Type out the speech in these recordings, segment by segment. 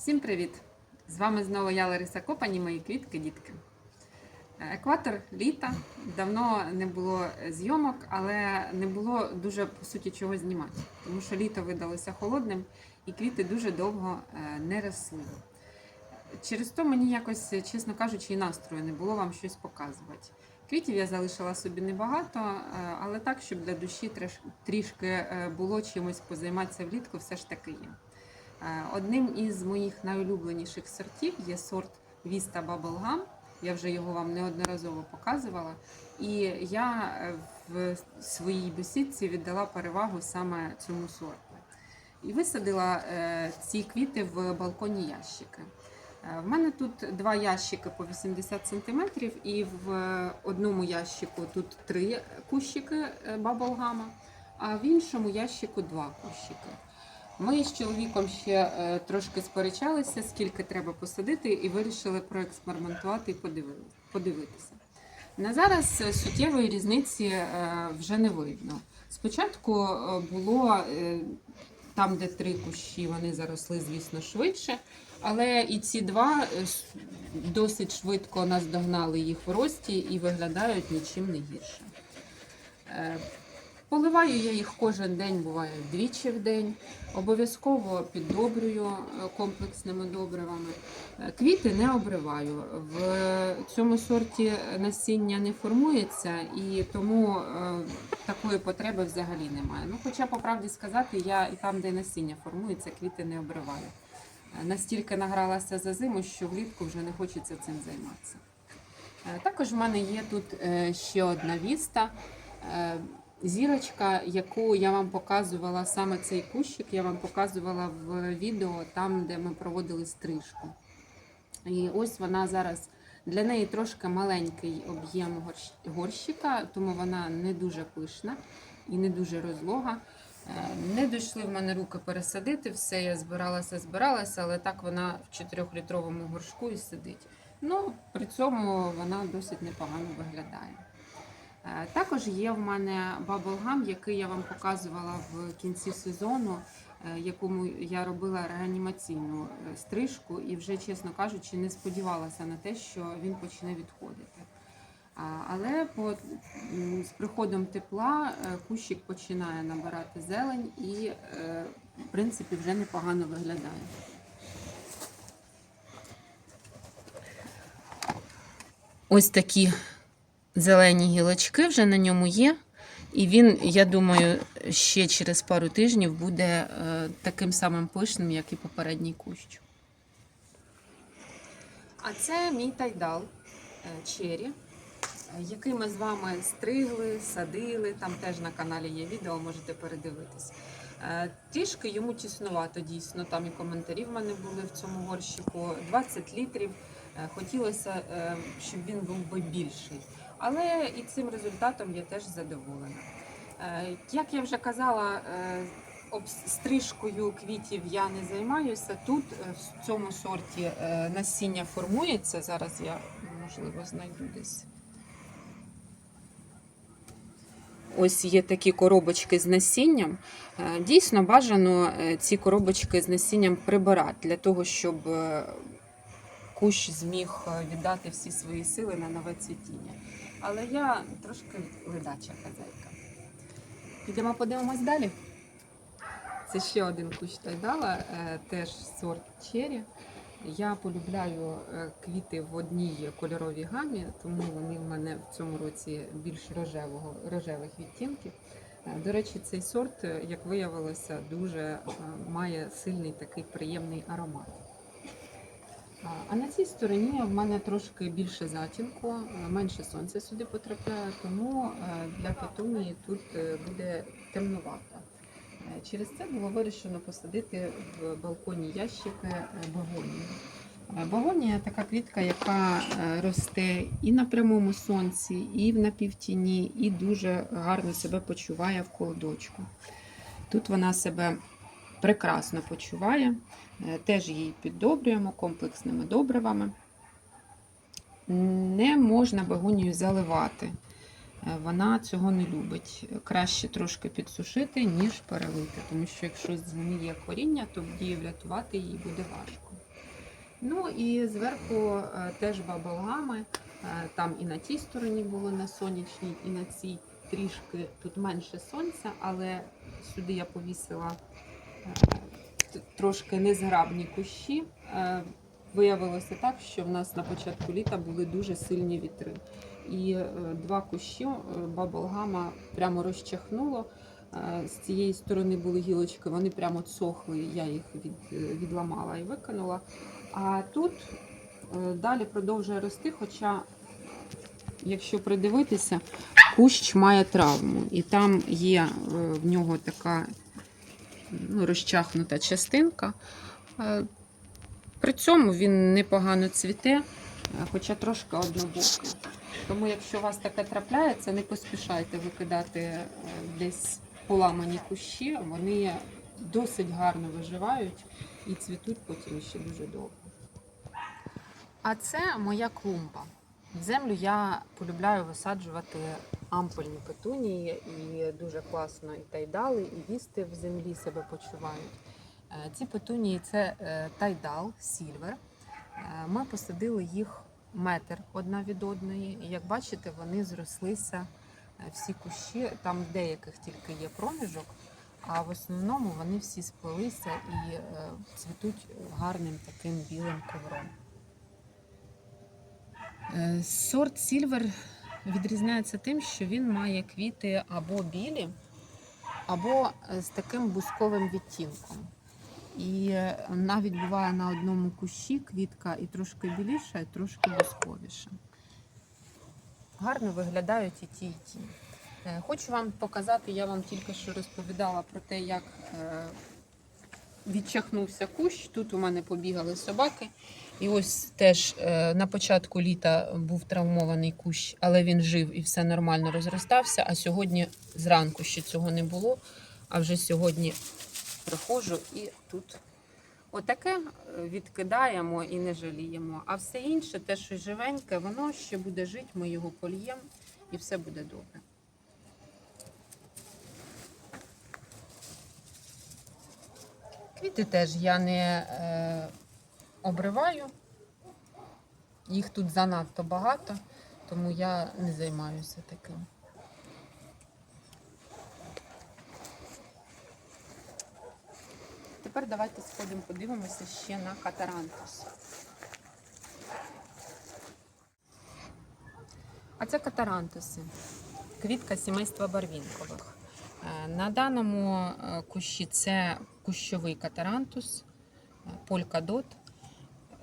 Всім привіт! З вами знову я Лариса Копані, мої квітки, дітки. Екватор літа. Давно не було зйомок, але не було дуже по суті чого знімати, тому що літо видалося холодним і квіти дуже довго е, не росли. Через то мені якось, чесно кажучи, і настрою не було вам щось показувати. Квітів я залишила собі небагато, е, але так, щоб для душі трішки е, було чимось позайматися влітку, все ж таки є. Е, Одним із моїх найулюбленіших сортів є сорт Vista Bubblegum. Я вже його вам неодноразово показувала. І я е, в своїй бесідці віддала перевагу саме цьому сорту. І висадила е, ці квіти в балконні ящики. В мене тут два ящики по 80 см, і в одному ящику тут три кущики баблгама, а в іншому ящику два кущики. Ми з чоловіком ще е, трошки сперечалися, скільки треба посадити, і вирішили проекспериментувати і подивитися. На зараз е, суттєвої різниці е, вже не видно. Спочатку було там, де три кущі, вони заросли, звісно, швидше, але і ці два досить швидко наздогнали їх в рості і виглядають нічим не гірше. Поливаю я їх кожен день, буває двічі в день. Обов'язково піддобрюю е, комплексними добривами. Е, Квіти не обриваю. В цьому сорті насіння не формується і тому е, такої потреби взагалі немає. Ну, хоча, по правді сказати, я і там, де насіння формується, квіти не обриваю. Настільки награлася за зиму, що влітку вже не хочеться цим займатися. Також в мене є тут ще одна віста. Зірочка, яку я вам показувала саме цей кущик, я вам показувала в відео там, де ми проводили стрижку. І ось вона зараз для неї трошки маленький об'єм горщика, тому вона не дуже пишна і не дуже розлога. Е, Не дійшли в мене руки пересадити, все я збиралася, збиралася, але так вона в 4-літровому горшку і сидить. Ну, при цьому вона досить непогано виглядає. Е, Також є в мене баблгам, який я вам показувала в кінці сезону, е, якому я робила реанімаційну е, стрижку, і вже, чесно кажучи, не сподівалася на те, що він почне відходити. Але по, з приходом тепла кущик починає набирати зелень і, в принципі, вже непогано виглядає. Ось такі зелені гілочки вже на ньому є. І він, я думаю, ще через пару тижнів буде е, таким самим пишним, як і попередній кущ. А це мій тайдал е, чері, е, який ми з вами стригли, садили. Там теж на каналі є відео, можете передивитись. Трішки йому тіснувато, дійсно. Там і коментарі в мене були в цьому горщику. 20 літрів. Хотілося, щоб він був би більший. Але і цим результатом я теж задоволена. Е, Як я вже казала, е, стрижкою квітів я не займаюся. Тут е, в цьому сорті насіння формується. Зараз я можливо знайду десь. Ось є такі коробочки з насінням. Дійсно бажано ці коробочки з насінням прибирати для того, щоб кущ зміг віддати всі свої сили на нове цвітіння. Але я трошки ледача хазяйка. Підемо подивимось далі. Це ще один кущ тайдала, е, теж сорт чері. Я полюбляю е, квіти в одній кольоровій гамі, тому вони в мене в цьому році більш рожевого, рожевих відтінків. Е, До речі, цей сорт, як виявилося, дуже має сильний такий приємний аромат. А- на цій стороні в мене трошки більше затінку, е, менше сонця сюди потрапляє, тому е, для петунії тут е, буде темнувато. Через це було вирішено посадити в балконі ящики бегонію. Е, така квітка, яка росте і на прямому сонці, і в напівтіні, і дуже гарно себе почуває в колодочку. Тут вона себе прекрасно почуває. Е, Теж її піддобрюємо комплексними добривами. Не можна бегонію заливати. Е, Вона цього не любить. Краще трошки підсушити, ніж перелити, тому що якщо згниє коріння, то її врятувати її буде важко. Ну і зверху е, теж баблгами. Е, Там і на тій стороні було на сонячній, і на цій трішки тут менше сонця, але сюди я повісила трошки незграбні кущі. Е, Виявилося так, що в нас на початку літа були дуже сильні вітри. І е, два кущі е, баблгама прямо розчахнуло. З цієї сторони були гілочки, вони прямо сохли, я їх від, відламала і викинула. А тут далі продовжує рости, хоча, якщо придивитися, кущ має травму. І там є в нього така ну, розчахнута частинка. Е, При цьому він непогано цвіте, е, хоча трошки однобокий. Тому, якщо у вас таке трапляється, не поспішайте викидати е, десь поламані кущі. Вони досить гарно виживають і цвітуть потім ще дуже довго. А це моя клумба. В землю я полюбляю висаджувати ампельні петунії, і дуже класно і тайдали, і вісти в землі себе почувають. Е, Ці петунії це е, тайдал, сільвер. Е, Ми посадили їх метр одна від одної. І як бачите, вони зрослися всі кущі. Там деяких тільки є проміжок, а в основному вони всі сплелися і цвітуть гарним таким білим ковром. Е, Сорт Сільвер відрізняється тим, що він має квіти або білі, або е, з таким бусковим відтінком. І е, навіть буває на одному кущі квітка і трошки біліша, і трошки бусковіша. Гарно виглядають і ті, і ті. Хочу вам показати, я вам тільки що розповідала про те, як відчахнувся кущ. Тут у мене побігали собаки. І ось теж е, на початку літа був травмований кущ, але він жив і все нормально розростався. А сьогодні зранку ще цього не було. А вже сьогодні приходжу і тут отаке е, відкидаємо і не жаліємо. А все інше, те, що живеньке, воно ще буде жити, ми його польємо і все буде добре. Квіти теж я не е, обриваю. Їх тут занадто багато, тому я не займаюся таким. Тепер давайте сходимо, подивимося ще на катарантус. А це катарантуси. Квітка сімейства барвінкових. Е, На даному е, кущі це кущовий катарантус, е, полькадот.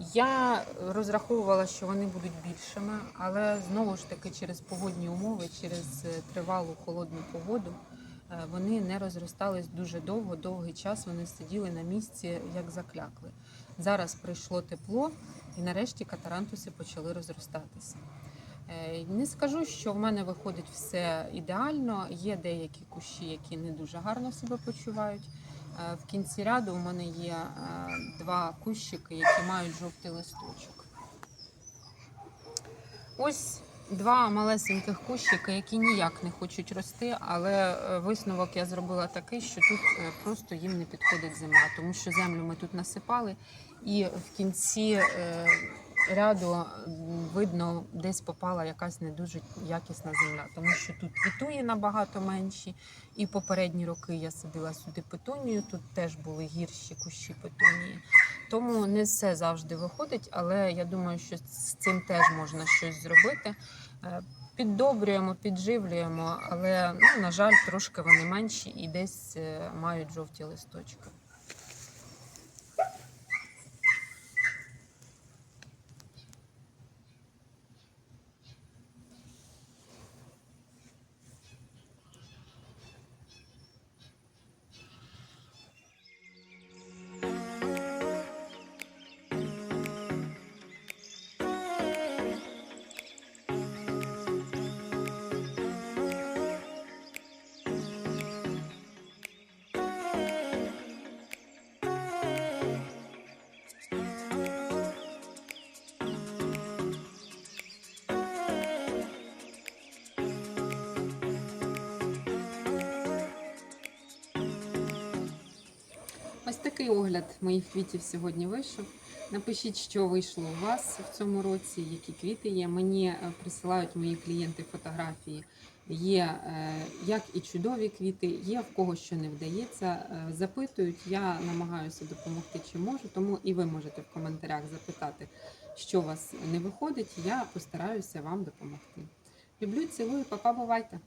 Я розраховувала, що вони будуть більшими, але знову ж таки через погодні умови, через е, тривалу холодну погоду, е, вони не розростались дуже довго, довгий час вони сиділи на місці, як заклякли. Зараз прийшло тепло, і нарешті катарантуси почали розростатися. Е, Не скажу, що в мене виходить все ідеально. Є деякі кущі, які не дуже гарно себе почувають. Е, В кінці ряду у мене є е, два кущики, які мають жовтий листочок. Ось два малесеньких кущики, які ніяк не хочуть рости, але е, висновок я зробила такий, що тут просто їм не підходить земля, тому що землю ми тут насипали, і в кінці ряду видно, десь попала якась не дуже якісна земля, тому що тут квітує набагато менші. І попередні роки я садила сюди петунію, тут теж були гірші кущі петунії. Тому не все завжди виходить, але я думаю, що з цим теж можна щось зробити. Е, Піддобрюємо, підживлюємо, але ну, на жаль, трошки вони менші і десь е, мають жовті листочки. Такий огляд моїх квітів сьогодні вийшов. Напишіть, що вийшло у вас в цьому році, які квіти є. Мені е, присилають мої клієнти фотографії. Є е, як і чудові квіти, є в кого що не вдається. е, Запитують, я намагаюся допомогти чи можу, тому і ви можете в коментарях запитати, що у вас не виходить. Я постараюся вам допомогти. Люблю, цілую, папа, бувайте!